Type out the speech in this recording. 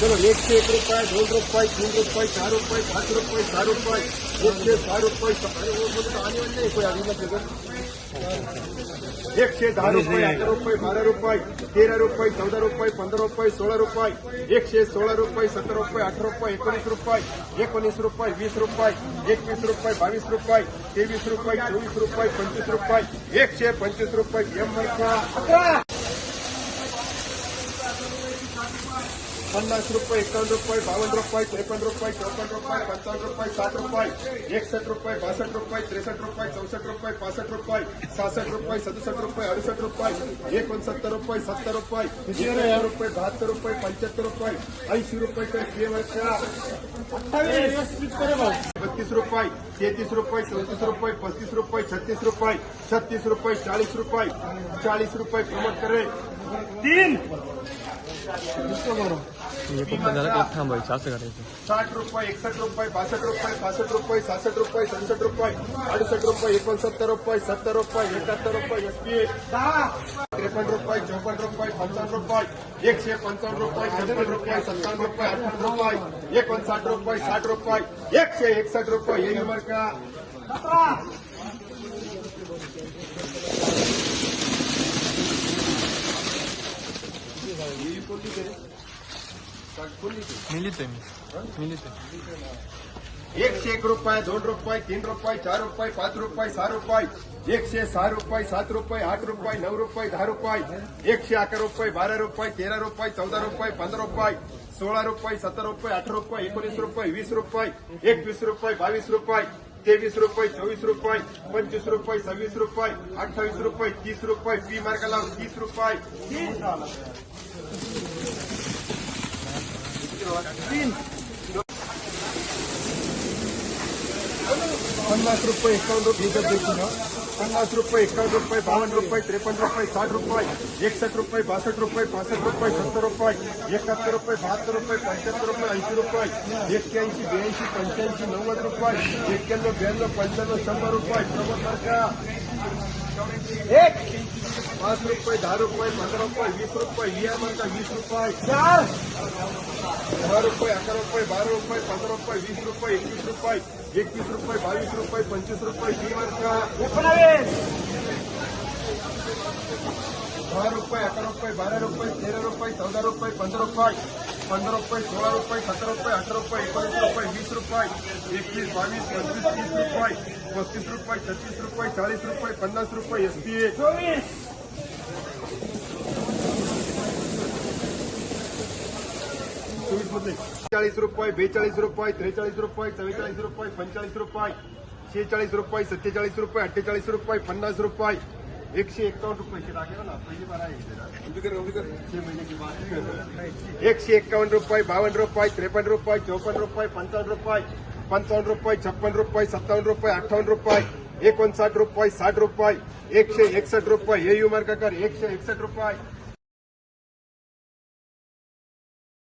चलो एकशे एक रुपये दोन रुपये तीन रुपये चार रुपये पाच रुपये चार रुपये एक से चार रुपये स- अरे वो बोलतो आणि म्हणले कोई आधी ना फिगर. एकशे दहा रुपये अकरा रुपये बारा रुपये तेरा रुपये चौदा रुपये पंधरा रुपये सोळा रुपये एकशे सोळा रुपये सतरा रुपये अठरा रुपये एकोणीस रुपये एकोणीस रुपये वीस रुपये एकवीस रुपये बावीस रुपये तेवीस रुपये चोवीस रुपये पंचवीस रुपये एकशे पंचवीस रुपये एम अकरा पन्नास रुपये एकावन्न रुपये बावन्न रुपये त्रेपन्न रुपये चौपन्न रुपये पंचावन्न रुपये साठ रुपये एकसठ रुपये बासठ रुपये त्रेसठ रुपये चौसष्ट रुपये पासष्ट रुपये सहासष्ट रुपये सदुसष्ट रुपये अडुसष्ट रुपये एकोणसत्तर रुपये सत्तर रुपये एकावन्न रुपये बहात्तर रुपये पंच्याहत्तर रुपये ऐंशी रुपये तर बत्तीस रुपये तेहतीस रुपये चौतीस रुपये पस्तीस रुपये छत्तीस रुपये छत्तीस रुपये चालीस रुपये चालीस रुपये प्रमोट करे तीन. हे फक्त जरा एक थांबायचं असं करायचं साठ रुपये एकसष्ट रुपये बासष्ट रुपये पासष्ट रुपये सहासष्ट रुपये सदुसष्ट रुपये अडुसष्ट रुपये, एकोणसत्तर रुपये, सत्तर रुपये, एकाहत्तर रुपये त्रेपन्न रुपये चौपन्न रुपये पंचावन्न रुपये, एकशे पंचावन्न रुपये छप्पन्न रुपये सत्तावन्न रुपये अठ्ठावन्न रुपये, एकोणसाठ रुपये, साठ रुपये, एकशे एकसष्ट रुपये हे नंबर का। मी लिहितोय मी मी लिहितोय एकशे एक रुपये, दोन रुपये, तीन रुपये, चार रुपये, पाच रुपये, सहा रुपये एकशे सहा रुपये, सात रुपये, आठ रुपये, नऊ रुपये, दहा रुपये एकशे अकरा रुपये, बारा रुपये, तेरा रुपये, चौदा रुपये, पंधरा रुपये, सोळा रुपये सतरा रुपये, अठरा रुपये, एकोणीस रुपये, वीस रुपये, एकवीस रुपये, बावीस रुपये, तेवीस रुपये, चोवीस रुपये, पंचवीस रुपये, सव्वीस रुपये, अठ्ठावीस रुपये, तीस रुपये, पी मार्काला तीस रुपये. पन्नास रुपये एकावन्न रुपये इथं द्यायची ना पन्नास रुपये एकावन्न रुपये, बावन्न रुपये, त्रेपन्न रुपये, साठ रुपये, एकसठ रुपये, बासठ रुपये पासष्ट रुपये, सत्तर रुपये, एकाहत्तर रुपये, बहात्तर रुपये, पंच्याहत्तर रुपये, ऐंशी रुपये, एक्क्याऐंशी, ब्याऐंशी, पंच्याऐंशी, नव्वद रुपये, एक्क्याण्णव, ब्याण्णव, पंच्याण्णव, शंभर रुपये. मार्का एक पाच रुपये दहा रुपये पंधरा रुपये वीस रुपये लिया मार्का वीस रुपये। चार। दहा रुपये अकरा रुपये बारा रुपये पंधरा रुपये वीस रुपये एकवीस रुपये एकवीस रुपये बावीस रुपये पंचवीस रुपये टी मार्का दहा रुपये अकरा रुपये बारा रुपये तेरा रुपये चौदा रुपये पंधरा रुपये पंधरा रुपये सोळा रुपये सतरा रुपये अठरा रुपये एकोणीस रुपये वीस रुपये एकवीस बावीस पंचवीस तीस रुपये पस्तीस रुपये छत्तीस रुपये चाळीस रुपये पन्नास रुपये एसपीए चोवीस चोवीस मधले चाळीस रुपये बेचाळीस रुपये त्रेचाळीस रुपये चव्वेचाळीस रुपये पंचेचाळीस रुपये शेहेचाळीस रुपये सत्तेचाळीस रुपये अठ्ठेचाळीस रुपये पन्नास रुपये एकशे एकावन्न रुपये हे टाकेल ना पहिली बार आहे इथे ना. छह महीने की बात है. एकशे एकावन्न रुपये बावन्न रुपये त्रेपन्न रुपये चौपन्न रुपये पंचावन्न रुपये पंचावन्न रुपये छप्पन रुपये सत्तावन्न रुपये अठ्ठावन्न रुपये एकोणसाठ रुपये साठ रुपये एकशे एकसष्ट रुपये हे यू मार्क कर एकशे एकसष्ट रुपये